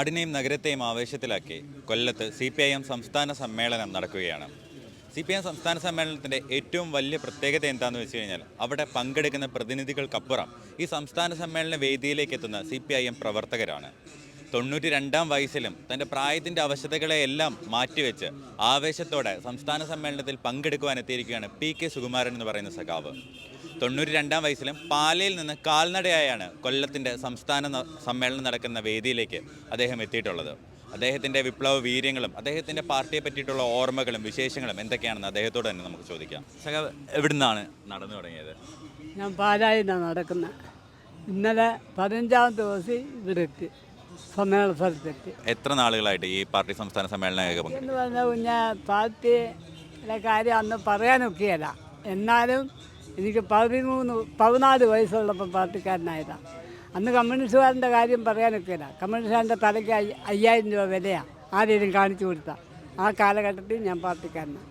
നാടിനെയും നഗരത്തെയും ആവേശത്തിലാക്കി കൊല്ലത്ത് C P I M സംസ്ഥാന സമ്മേളനം നടക്കുകയാണ്. സി പി എം സംസ്ഥാന സമ്മേളനത്തിന്റെ ഏറ്റവും വലിയ പ്രത്യേകത എന്താണെന്ന് വെച്ച് കഴിഞ്ഞാൽ അവിടെ പങ്കെടുക്കുന്ന പ്രതിനിധികൾക്കപ്പുറം ഈ സംസ്ഥാന സമ്മേളന വേദിയിലേക്ക് എത്തുന്ന സി പി ഐ എം പ്രവർത്തകരാണ്. തൊണ്ണൂറ്റി രണ്ടാം വയസ്സിലും തന്റെ പ്രായത്തിന്റെ അവശതകളെയെല്ലാം മാറ്റിവെച്ച് ആവേശത്തോടെ സംസ്ഥാന സമ്മേളനത്തിൽ പങ്കെടുക്കുവാൻ എത്തിയിരിക്കുകയാണ് പി കെ സുകുമാരൻ എന്ന് പറയുന്ന സഖാവ്. തൊണ്ണൂറ്റി രണ്ടാം വയസ്സിലും പാലയിൽ നിന്ന് കാൽനടയായാണ് കൊല്ലത്തിന്റെ സംസ്ഥാന സമ്മേളനം നടക്കുന്ന വേദിയിലേക്ക് അദ്ദേഹം എത്തിയിട്ടുള്ളത്. അദ്ദേഹത്തിന്റെ വിപ്ലവ വീര്യങ്ങളും അദ്ദേഹത്തിന്റെ പാർട്ടിയെ പറ്റിയിട്ടുള്ള ഓർമ്മകളും വിശേഷങ്ങളും എന്തൊക്കെയാണെന്ന് അദ്ദേഹത്തോട് തന്നെ നമുക്ക് ചോദിക്കാം. സഖാവ് എവിടുന്നാണ് നടന്നു തുടങ്ങിയത്? ഞാൻ പാലായിന്നാണ് നടക്കുന്നത്. ഇന്നലെ പതിനഞ്ചാമത്തെ ദിവസം ഇവിടെ എത്തി. സമ്മേളന സ്ഥലത്തെത്തി. എത്ര നാളുകളായിട്ട് ഈ പാർട്ടി സംസ്ഥാന സമ്മേളനമൊക്കെ പങ്കെടുക്കും എന്ന് പറഞ്ഞാൽ കുഞ്ഞ പാർട്ടിയുടെ കാര്യം അന്ന് പറയാനൊക്കെയല്ല. എന്നാലും എനിക്ക് പതിമൂന്ന് പതിനാല് വയസ്സുള്ളപ്പോൾ പാർട്ടിക്കാരനായതാണ് അന്ന് കമ്മ്യൂണിസ്റ്റുകാരന്റെ കാര്യം പറയാനൊക്കെയില്ല. കമ്മ്യൂണിസ്റ്റുകാരന്റെ തലയ്ക്ക് അയ്യ- അയ്യായിരം രൂപ വിലയാണ് ആരെയും കാണിച്ചു കൊടുത്താൽ ആ കാലഘട്ടത്തിൽ ഞാൻ പാർട്ടിക്കാരനാണ്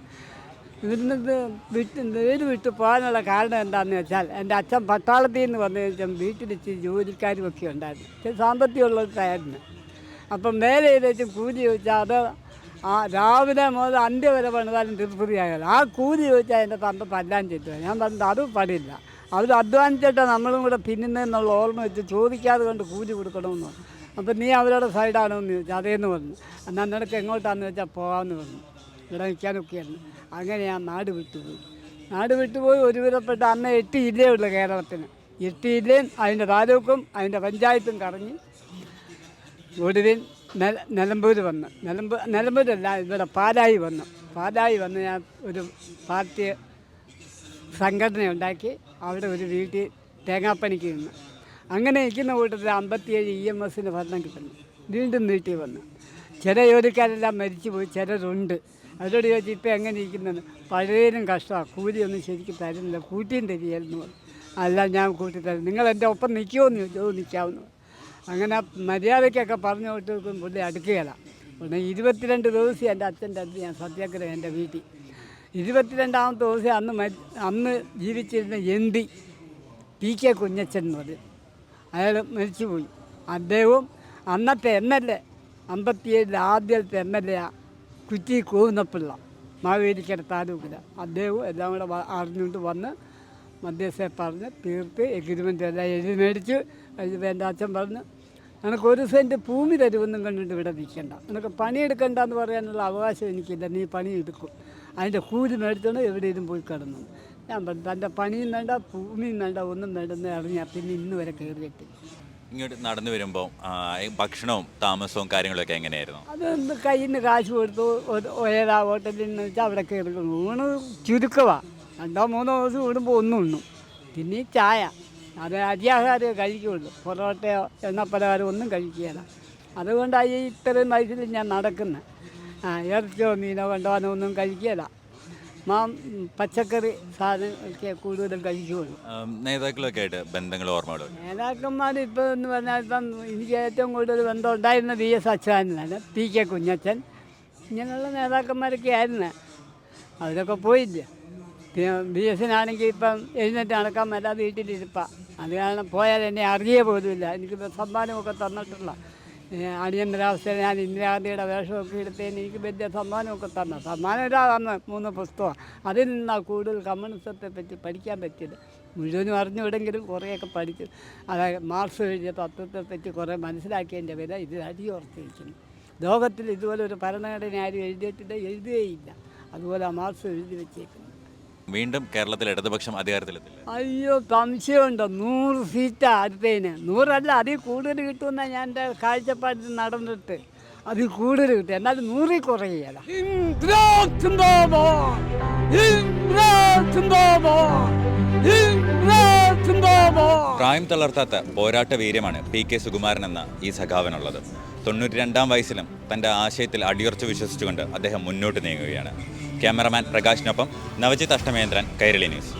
ഇവിടുന്ന് ഇത് വിട്ട് വീട് വിട്ട് പോകാനുള്ള കാരണം എന്താണെന്ന് വെച്ചാൽ എന്റെ അച്ഛൻ പട്ടാളത്തിൽ നിന്ന് വന്നു കഴിഞ്ഞാൽ വീട്ടിൽ ഇച്ചിരി ജോലിക്കാരും ഒക്കെ ഉണ്ടായിരുന്നു. ഇച്ചിരി സാമ്പത്തികമുള്ളവരായിരുന്നു അപ്പം മേലെ ചെയ്തേച്ച് കൂലി ചോദിച്ചാൽ അത് ആ രാവിലെ മുതൽ അന്ത്യ വരെ പണിതാലും തൃപ്തിയാകല ആ കൂലി ചോദിച്ചാൽ എന്റെ തന്ത പല്ലാൻ ചെല്ലുക ഞാൻ പറഞ്ഞത് അത് പടില്ല അവർ അധ്വാനിച്ചിട്ട് നമ്മളും കൂടെ തിന്നുന്നതെന്നുള്ള ഓർമ്മ വെച്ച് ചോദിക്കാതെ കൊണ്ട് കൂലി കൊടുക്കണമെന്ന് പറഞ്ഞു. അപ്പം നീ അവരുടെ സൈഡാണോ എന്ന് ചോദിച്ചാൽ അതേന്ന് പറഞ്ഞു. എന്നാൽ നിനക്ക് എങ്ങോട്ടാണെന്ന് വെച്ചാൽ പോകാമെന്ന് പറഞ്ഞു. ഇവിടെ നിൽക്കാനൊക്കെയായിരുന്നു അങ്ങനെ ഞാൻ നാട് വിട്ടുപോയി. നാട് വിട്ടുപോയി ഒരുവിധപ്പെട്ട അന്ന് എട്ട് ജില്ലയുള്ളൂ കേരളത്തിന്. എട്ട് ജില്ലയും അതിന്റെ താലൂക്കും അതിന്റെ പഞ്ചായത്തും കറങ്ങി ഒടുവിൽ നില നിലമ്പൂർ വന്ന്. നിലമ്പൂർ നിലമ്പൂരല്ല ഇവിടെ പാലായി വന്നു. പാലായി വന്ന് ഞാൻ ഒരു പാർട്ടി സംഘടന ഉണ്ടാക്കി അവിടെ ഒരു വീട്ടിൽ തേങ്ങാപ്പനിക്ക് നിന്ന് അങ്ങനെ ഇരിക്കുന്ന കൂട്ടത്തിൽ അമ്പത്തിയേഴ് ഇ എം എസിന് ഭരണം കിട്ടുന്നു. വീണ്ടും നീട്ടി വന്നു. ചില ജോലിക്കാരെല്ലാം മരിച്ചു പോയി ചിലരുണ്ട്. അവരോട് ചോദിച്ചു ഇപ്പം എങ്ങനെ ഇരിക്കുന്നത് പഴയതിനും കഷ്ടമാണ് കൂലിയൊന്നും ശരിക്കും തരുന്നില്ല. കൂട്ടിയും തരികയായിരുന്നു അല്ല ഞാൻ കൂട്ടി തരും. നിങ്ങൾ എന്റെ ഒപ്പം നിൽക്കുമോ എന്ന് ചോദിച്ചു നിൽക്കാവുന്നു അങ്ങനെ മര്യാദയ്ക്കൊക്കെ പറഞ്ഞു കൊടുത്തും പുള്ളി അടുക്കുകയില്ല പിന്നെ ഇരുപത്തിരണ്ട് ദിവസം എന്റെ അച്ഛന്റെ അടുത്ത് ഞാൻ സത്യാഗ്രഹം എന്റെ വീട്ടിൽ. ഇരുപത്തിരണ്ടാമത്തെ ദിവസം അന്ന് മരി അന്ന് ജീവിച്ചിരുന്ന എം പി കെ കുഞ്ഞച്ചൻ എന്ന് പറയും. അയാൾ മരിച്ചുപോയി. അദ്ദേഹവും അന്നത്തെ എം എൽ എ അമ്പത്തിയേഴിലെ ആദ്യത്തെ എം എൽ എ കുറ്റി കൂന്നപ്പിള്ള മാവേലിക്കര താലൂക്കിൽ അദ്ദേഹവും എല്ലാം കൂടെ അറിഞ്ഞുകൊണ്ട് വന്ന് മധ്യസ്ഥയെ പറഞ്ഞ് തീർത്ത് എഗ്രിമെന്റ് എല്ലാം എഴുതി മേടിച്ച് കഴിഞ്ഞപ്പോൾ എന്റെ അച്ഛൻ പറഞ്ഞു നിനക്ക് ഒരു സെന്റ് ഭൂമി തരുമെന്നും കണ്ടിട്ട് ഇവിടെ നിൽക്കണ്ട. നിനക്ക് പണിയെടുക്കണ്ട എന്ന് പറയാനുള്ള അവകാശം എനിക്കില്ല. നീ പണി പണിയെടുക്കും അതിന്റെ കൂലി മേടിച്ചോണ്ട് എവിടെയും പോയി കിടന്നു. ഞാൻ പറഞ്ഞു തന്റെ പണിയും വേണ്ട ഭൂമിയും വേണ്ട ഒന്നും വേണ്ടെന്ന് അറിഞ്ഞാൽ പിന്നെ ഇന്ന് വരെ കയറിയിട്ട് ഇങ്ങോട്ട് നടന്നു വരുമ്പോൾ ഭക്ഷണവും താമസവും കാര്യങ്ങളൊക്കെ എങ്ങനെയായിരുന്നു? അതൊന്ന് കയ്യിൽ നിന്ന് കാശ് കൊടുത്തു ഒരേതാ ഹോട്ടലിൽ നിന്ന് വെച്ചാൽ അവിടെ കയറി ഊണ് ചുരുക്കമാണ് രണ്ടോ മൂന്നോ ദിവസം ഇടുമ്പോൾ ഒന്നും ഉണ്ണും പിന്നെ ചായ. അത് അരിയാഹാരമേ കഴിക്കുള്ളൂ. പൊറോട്ടയോ എണ്ണപ്പലഹാരം ഒന്നും കഴിക്കുകയില്ല അതുകൊണ്ടാണ് ഇത്രയും വയസ്സിൽ ഞാൻ നടക്കുന്നത് ആ ഇറച്ചിയോ മീനോ കണ്ടോ ഒന്നും കഴിക്കുകയില്ല മാം പച്ചക്കറി സാധനമൊക്കെ കൂടുതലും കഴിച്ചു നേതാക്കളൊക്കെ ആയിട്ട് ബന്ധങ്ങളും ഓർമ്മകളും നേതാക്കന്മാർ ഇപ്പോൾ എന്ന് പറഞ്ഞാൽ ഇപ്പം എനിക്ക് ഏറ്റവും കൂടുതൽ ബന്ധം ഉണ്ടായിരുന്ന വി എസ് അച്ഛനാണ് പി കെ കുഞ്ഞച്ചൻ. ഇങ്ങനെയുള്ള നേതാക്കന്മാരൊക്കെ ആയിരുന്നു. അവരൊക്കെ പോയില്ല. പിന്നെ ബി എസിനാണെങ്കിൽ ഇപ്പം എഴുന്നേറ്റ് നടക്കാൻ മേലാതെ വീട്ടിലിരിപ്പാണ് അത് കാരണം പോയാൽ എന്നെ അറിയേ പോലുമില്ല. എനിക്ക് സമ്മാനമൊക്കെ തന്നിട്ടുള്ള അടിയന്തരാവസ്ഥയിൽ ഞാൻ ഇന്ദിരാഗാന്ധിയുടെ വേഷമൊക്കെ എടുത്തതിന് എനിക്ക് വലിയ സമ്മാനമൊക്കെ തന്നു. സമ്മാനം ഇതാ തന്ന് മൂന്ന് പുസ്തകം. അതിൽ നിന്നാണ് കൂടുതൽ കമ്മ്യൂണിസത്തെ പറ്റി പഠിക്കാൻ പറ്റിയത്. മുഴുവനും അറിഞ്ഞുവിടെങ്കിലും കുറേയൊക്കെ പഠിച്ചു അതായത് മാർക്സ് എഴുതിയ തത്വത്തെ പറ്റി കുറേ മനസ്സിലാക്കിയതിന്റെ വില ഇത് അടിയുറച്ചിരിക്കുന്നു ലോകത്തിൽ ഇതുപോലെ ഒരു ഭരണഘടന ആരും എഴുതിയിട്ടില്ല എഴുതുകയില്ല. അതുപോലെ ആ മാർക്സ് എഴുതി വെച്ചേക്കുന്നു. വീണ്ടും കേരളത്തിൽ ഇടതുപക്ഷം അധികാരത്തിലെത്തില്ല. അയ്യോ സംശയമുണ്ടോ? നൂറ് സീറ്റാ അടുത്തതിന് നൂറല്ല അതിൽ കൂടുതൽ കിട്ടുമെന്ന ഞാൻ എന്റെ കാഴ്ചപ്പാടിൽ നടന്നിട്ട്. അതിൽ കൂടുതൽ കിട്ടും. എന്നാലും നൂറിൽ കുറയുകയല്ല പ്രായം തളർത്താത്ത പോരാട്ട വീര്യമാണ് പി കെ സുകുമാരൻ എന്ന ഈ സഖാവനുള്ളത്. തൊണ്ണൂറ്റി രണ്ടാം വയസ്സിലും തന്റെ ആശയത്തിൽ അടിയുറച്ച് വിശ്വസിച്ചുകൊണ്ട് അദ്ദേഹം മുന്നോട്ട് നീങ്ങുകയാണ്. ക്യാമറമാൻ പ്രകാശിനൊപ്പം നവജിത് അഷ്ടമേന്ദ്രൻ കൈരളി ന്യൂസ്.